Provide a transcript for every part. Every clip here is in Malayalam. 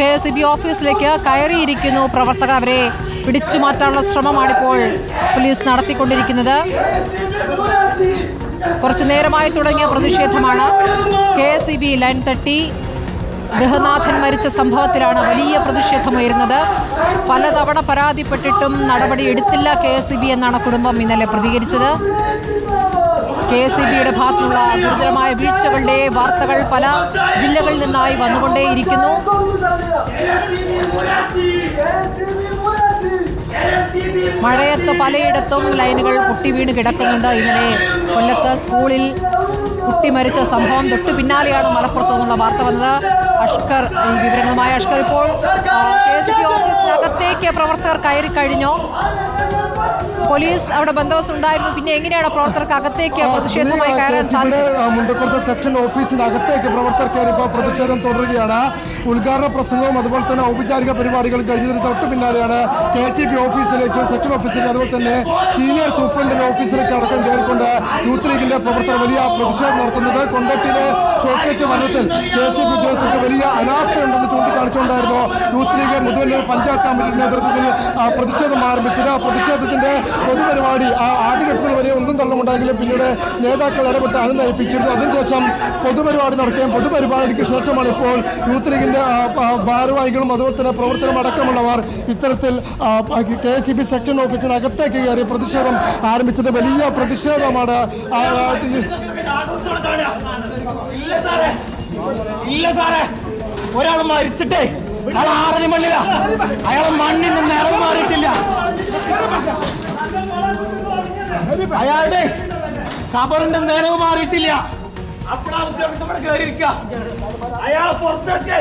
കെ എസ് ഇ ബി ഓഫീസിലേക്ക് കയറിയിരിക്കുന്നു. പ്രവർത്തകർ അവരെ പിടിച്ചു മാറ്റാനുള്ള ശ്രമമാണിപ്പോൾ പോലീസ് നടത്തിക്കൊണ്ടിരിക്കുന്നത്. കുറച്ചു നേരമായി തുടങ്ങിയ പ്രതിഷേധമാണ്. K S E B line തട്ടി ഗൃഹനാഥൻ മരിച്ച സംഭവത്തിലാണ് വലിയ പ്രതിഷേധമുയരുന്നത്. പലതവണ പരാതിപ്പെട്ടിട്ടും നടപടി എടുത്തില്ല കെ എസ് ഇ ബി എന്നാണ് കുടുംബം ഇന്നലെ പ്രതികരിച്ചത്. കെ എസ് ഇ ബിയുടെ ഭാഗത്തുള്ള ഗുരുതരമായ വീഴ്ചകളുടെ വാർത്തകൾ പല ജില്ലകളിൽ നിന്നായി വന്നുകൊണ്ടേയിരിക്കുന്നു. മഴയത്ത് പലയിടത്തും ലൈനുകൾ പൊട്ടി വീണ് കിടക്കുന്നുണ്ട്. ഇന്നലെ കൊല്ലത്ത് സ്കൂളിൽ കുട്ടി മരിച്ച സംഭവം തൊട്ട് പിന്നാലെയാണ് മലപ്പുറത്തു നിന്നുള്ള വാർത്ത വന്നത്. അഷ്കർ വിവരങ്ങളുമായി അഷ്കർ ഇപ്പോൾ കെ എസ് പി ഓഫീസിനകത്തേക്ക് പ്രവർത്തകർ കയറി കഴിഞ്ഞോ. പോലീസ് അവിടെ ബന്ദോബസ്ത് ഉണ്ടായിരുന്നു പിന്നെ എങ്ങനെയാണ് പ്രവർത്തകർക്ക് അകത്തേക്ക് പ്രതിഷേധമായി കയറാൻ സാധിച്ചത്? മുണ്ടക്കുളത്തെ സെക്ഷൻ ഓഫീസിനകത്തേക്ക് പ്രവർത്തകർ കയറി ഇപ്പോൾ പ്രതിഷേധം തുടരുകയാണ്. ഉദ്ഘാടന പ്രസംഗവും അതുപോലെ തന്നെ ഔപചാരിക പരിപാടികളും കഴിഞ്ഞതിന് തൊട്ട് പിന്നാലെയാണ് കെ സി ബി ഓഫീസിലേക്ക് സെക്ഷൻ ഓഫീസിലേക്ക് അതുപോലെ തന്നെ സീനിയർ സൂപ്രണ്ടിന്റെ ഓഫീസിലേക്ക് അടക്കം കയറിക്കൊണ്ട് യൂത്ത് ലീഗിന്റെ പ്രവർത്തകർ വലിയ പ്രതിഷേധം നടത്തുന്നത്. കൊണ്ടത്തിലെ ചോക്ലേറ്റ് വനത്തിൽ കെ സി ബി ഉദ്യോഗസ്ഥർക്ക് വലിയ അനാസ്ഥയുണ്ടെന്ന് ചൂണ്ടിക്കാണിച്ചുകൊണ്ടായിരുന്നു യൂത്ത് ലീഗ് മുതുവല്ലൂർ പഞ്ചായത്ത് കമ്മിറ്റിയുടെ നേതൃത്വത്തിൽ പ്രതിഷേധം ആരംഭിച്ചത്. ആ പ്രതിഷേധത്തിന്റെ പൊതുപരിപാടി ആ ആദ്യഘട്ടത്തിൽ വലിയ ഒന്നും തള്ളമുണ്ടായെങ്കിലും പിന്നീട് നേതാക്കൾ ഇടപെട്ട് അനുനയിപ്പിച്ചിരുന്നു അതിനുശേഷം പൊതുപരിപാടി നടക്കുകയും പൊതുപരിപാടിക്ക് ശേഷമാണ് ഇപ്പോൾ യൂത്ത് ലീഗിന്റെ ആ, ഭാരവാഹികളും അതുപോലെ തന്നെ പ്രവർത്തനം അടക്കമുള്ളവർ ഇത്തരത്തിൽ കെ എസ് ബി സെക്ഷൻ ഓഫീസിനകത്തേക്ക് കയറി പ്രതിഷേധം ആരംഭിച്ചത് വലിയ പ്രതിഷേധമാണ്. ഇല്ല സാറേ ഇല്ല സാറേ ഒരാൾ മരിച്ചിട്ടേ അയാൾ ആറിന് മണ്ണില അയാൾ മണ്ണിൽ നിന്ന് ഇറങ്ങി മാറിയിട്ടില്ല അയാളുടെ കബറിന്റെ നിലവ് മാറിയിട്ടില്ല. അപ്പോഴാണ് കയറിയിരിക്കുക. അയാൾ പുറത്തേക്ക്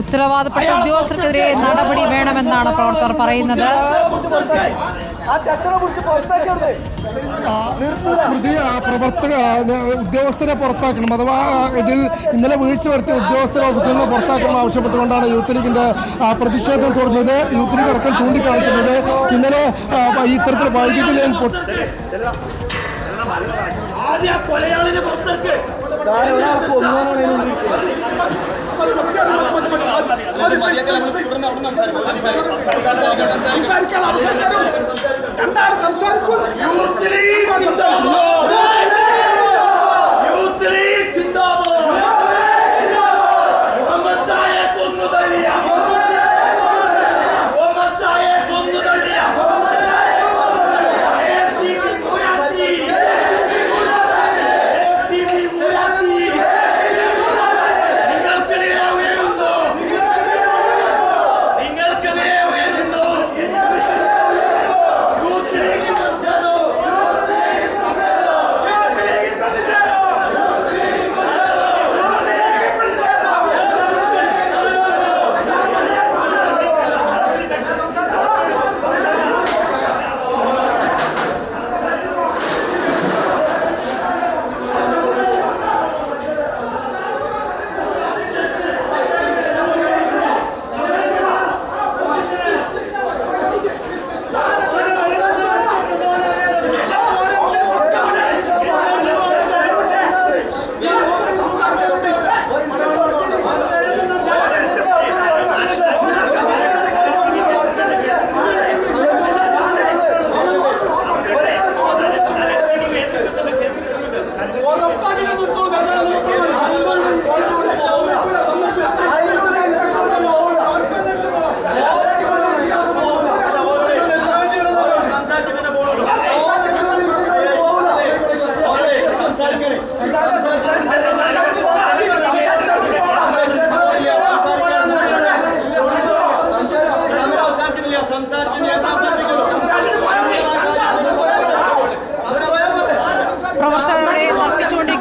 ഉത്തരവാദപ്പെട്ട ഉദ്യോഗസ്ഥർക്കെതിരെ നടപടി വേണമെന്നാണ് പ്രവർത്തകർ പറയുന്നത്. ആ, പ്രവർത്തക ഉദ്യോഗസ്ഥരെ പുറത്താക്കണം. അഥവാ ഇതിൽ ഇന്നലെ വീഴ്ച വരുത്തിയ ഉദ്യോഗസ്ഥരെ ഓഫീസിൽ നിന്ന് പുറത്താക്കണം ആവശ്യപ്പെട്ടുകൊണ്ടാണ് യൂത്ത് ലീഗിന്റെ പ്രതിഷേധം തുടർന്നത്. യൂത്ത് ലീഗ് അടക്കം ചൂണ്ടിക്കാണിക്കുന്നത്. ഇന്നലെ ഇത്തരത്തിൽ വൈദ്യുതി ലൈൻ ആദ്യം ആ കൊലയാളിനെ പുറത്തിറക്കേ യൂത്ത് ലീഗ് സിന്ദാബാദ് യൂത്ത് ലീഗ് സിന്ദാബാദ് മുഹമ്മദ് സായെ കൊന്നു തള്ളിയ മുഹമ്മദ് സായെ കൊന്നു തള്ളിയ ACB മൂരാച്ചി. ACB മൂരാച്ചി. നിങ്ങൾക്കെതിരെ ഉയരുന്നു നിങ്ങൾക്കെതിരെ ഉയരുന്നു യൂത്ത് ലീഗ് പ്രതിഷേധം. യൂത്ത് ലീഗ് പ്രതിഷേധം. പ്രവർത്തകരെ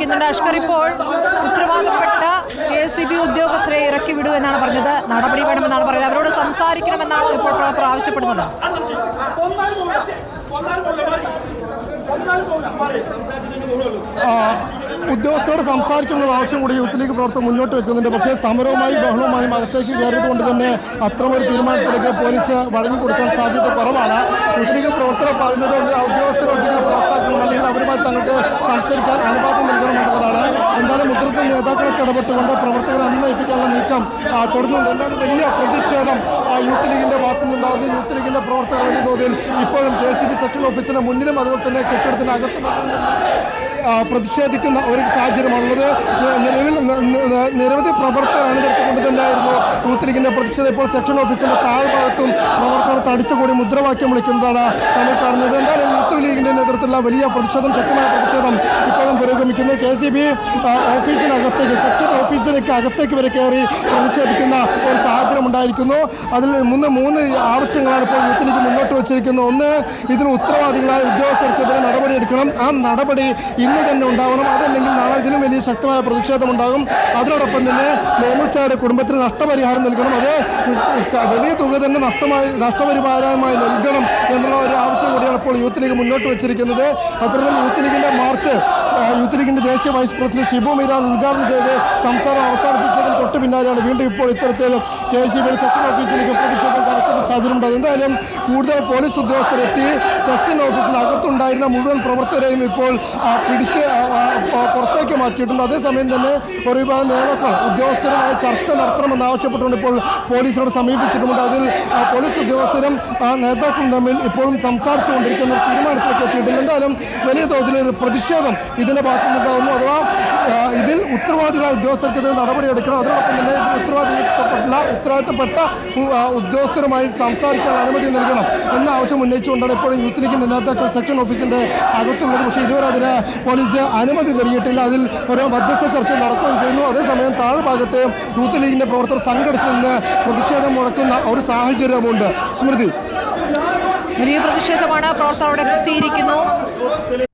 തർക്കിച്ചുകൊണ്ടിരിക്കുന്നുണ്ട് അഷ്കർ ഇപ്പോൾ ഉത്തരവാദപ്പെട്ട കെ സി ബി ഉദ്യോഗസ്ഥരെ ഇറക്കി വിടുമെന്നാണ് പറഞ്ഞത്. നടപടി വേണമെന്നാണ് പറയുന്നത് അവരോട് സംസാരിക്കണമെന്നാണ് ഇപ്പോൾ പ്രവർത്തകർ ആവശ്യപ്പെടുന്നത്. ആ, ഉദ്യോഗസ്ഥരോട് സംസാരിക്കുന്ന ആവശ്യം കൂടി യൂത്ത് ലീഗ് പ്രവർത്തനം മുന്നോട്ട് വെക്കുന്നുണ്ട്. പക്ഷേ സമരവുമായി ബഹളവുമായി അകത്തേക്ക് കയറിയത് കൊണ്ട് തന്നെ അത്രമൊരു തീരുമാനത്തിലേക്ക് പോലീസ് വഴങ്ങി കൊടുക്കാൻ സാധ്യത കുറവാണ്. യൂത്ത് ലീഗ് പ്രവർത്തകർ പറയുന്നത് ഉദ്യോഗസ്ഥരെ ഒരിക്കലും പുറത്താക്കണം അല്ലെങ്കിൽ അവരുമായി തങ്ങൾക്ക് സംസാരിക്കാൻ അനുവാദം നൽകണമെന്നുള്ളതാണ്. എന്തായാലും മുദ്രത്തിൽ നേതാക്കളെ ഇടപെട്ടുകൊണ്ട് പ്രവർത്തകരെ അന്വയിപ്പിക്കാനുള്ള നീക്കം തുടരുന്നുണ്ട് എന്തായാലും വലിയ പ്രതിഷേധം യൂത്ത് ലീഗിന്റെ ഭാഗത്തു നിന്നുണ്ടാകുന്നു യൂത്ത് ലീഗിന്റെ പ്രവർത്തകർ വലിയ തോതിൽ ഇപ്പോഴും കെ സി ബി സെക്ഷൻ ഓഫീസിന്റെ മുന്നിലും അതുപോലെ തന്നെ കെട്ടിടത്തിനകത്തും ആ, പ്രതിഷേധിക്കുന്ന ഒരു സാഹചര്യമാണുള്ളത്. നിലവിൽ നിരവധി പ്രവർത്തകർ അണിനിരത്തിക്കൊണ്ട് തന്നെയായിരുന്നു യൂത്ത് ലീഗിന്റെ പ്രതിഷേധം ഇപ്പോൾ സെക്ഷൻ ഓഫീസിന്റെ താഴ്ഭാഗത്തും പ്രവർത്തകർ തടിച്ചുകൂടി മുദ്രാവാക്യം വിളിക്കുന്നതാണ്. നമ്മൾ കാണുന്നത്. എന്തായാലും യൂത്ത് ലീഗിന്റെ നേതൃത്വത്തിലുള്ള വലിയ പ്രതിഷേധം ശക്തമായ പ്രതിഷേധം ഇപ്പോഴും പുരോഗമിക്കുന്നു. കെ സി ബി ഓഫീസിനകത്തേക്ക് സെക്ഷൻ ഓഫീസിലേക്ക് അകത്തേക്ക് വരെ കയറി പ്രതിഷേധിക്കുന്ന ഒരു സാഹചര്യം ഉണ്ടായിരിക്കുന്നു. അതിൽ മൂന്ന് മൂന്ന് ആവശ്യങ്ങളാണ് ഇപ്പോൾ യൂത്ത് ലീഗ് മുന്നോട്ട് വെച്ചിരിക്കുന്നത്. ഒന്ന് ഇതിന് ഉത്തരവാദികളായ ഉദ്യോഗസ്ഥർക്കെതിരെ നടപടിയെടുക്കണം. ആ നടപടി ഇന്ന് തന്നെ ഉണ്ടാവണം. അതല്ലെങ്കിൽ നാളെ ഇതിലും ശക്തമായ പ്രതിഷേധം ഉണ്ടാകും അതിനോടൊപ്പം തന്നെ ഷായുടെ കുടുംബത്തിന് നഷ്ടപരിഹാരം നൽകണം. അത് വലിയ തുക തന്നെ നഷ്ടമായി നഷ്ടപരിഹാരമായി നൽകണം എന്നുള്ള ഒരു ആവശ്യം കൂടിയാണ് ഇപ്പോൾ യൂത്ത് ലീഗ് മുന്നോട്ട് വെച്ചിരിക്കുന്നത്. അത്തരത്തിൽ യൂത്ത് ലീഗിന്റെ മാർച്ച് യൂത്ത് ലീഗിന്റെ ദേശീയ വൈസ് പ്രസിഡന്റ് ഷിബു മീരാൻ ഉദ്ഘാടനം ചെയ്ത് സംസാരം അവസാനിപ്പിച്ചതിന് തൊട്ട് പിന്നാലെയാണ് വീണ്ടും ഇപ്പോൾ ഇത്തരത്തിൽ കെ സി ബി സെക്ഷൻ ഓഫീസിലേക്ക് പ്രതിഷേധം കടക്കുന്ന ഉണ്ടായത്. എന്തായാലും കൂടുതൽ പോലീസ് ഉദ്യോഗസ്ഥരെത്തി സെക്ഷൻ ഓഫീസിനകത്തുണ്ടായിരുന്ന മുഴുവൻ പ്രവർത്തകരെയും ഇപ്പോൾ പിടിച്ച് പുറത്തേക്ക് ആ, മാറ്റിയിട്ടുണ്ട് അതേസമയം തന്നെ ഒരു വിഭാഗം നേതാക്കൾ ഉദ്യോഗസ്ഥരുമായി ചർച്ച നടത്തണമെന്ന് ആവശ്യപ്പെട്ടുകൊണ്ട് ഇപ്പോൾ പോലീസിനോട് സമീപിച്ചിട്ടുമുണ്ട്. അതിൽ പോലീസ് ഉദ്യോഗസ്ഥരും നേതാക്കളും തമ്മിൽ ഇപ്പോഴും സംസാരിച്ചുകൊണ്ടിരിക്കുന്ന തീരുമാനത്തിലേക്ക് എത്തിയിട്ടുണ്ട്. എന്തായാലും വലിയ തോതിലൊരു പ്രതിഷേധം ഇതിന്റെ ഭാഗത്തുനിന്നുണ്ടാകുന്നു അഥവാ ഇതിൽ ഉത്തരവാദികളായ ഉദ്യോഗസ്ഥർക്കെതിരെ നടപടിയെടുക്കണം അതോടൊപ്പം തന്നെ ഉത്തരവാദിത്തപ്പെട്ട ഉത്തരവാദിത്തപ്പെട്ട ഉദ്യോഗസ്ഥരുമായി സംസാരിക്കാൻ അനുമതി നൽകണം എന്ന ആവശ്യം ഉന്നയിച്ചുകൊണ്ടാണ് ഇപ്പോഴും യൂത്ത് ലീഗിന്റെ നേതാക്കൾ സെക്ഷൻ ഓഫീസിന്റെ അകത്തുള്ളത്. പക്ഷേ ഇതുവരെ അതിന് പോലീസ് അനുമതി നൽകിയിട്ടില്ല. അതിൽ ഒരു മധ്യസ്ഥ ചർച്ച നടത്തുകയും ചെയ്യുന്നു. അതേസമയം താഴ്ഭാഗത്ത് യൂത്ത് ലീഗിന്റെ പ്രവർത്തകർ സംഘടിച്ചു നിന്ന് പ്രതിഷേധം മുടക്കുന്ന ഒരു സാഹചര്യമുണ്ട് സ്മൃതി. വലിയ പ്രതിഷേധമാണ് പ്രവർത്തകർ അവിടെ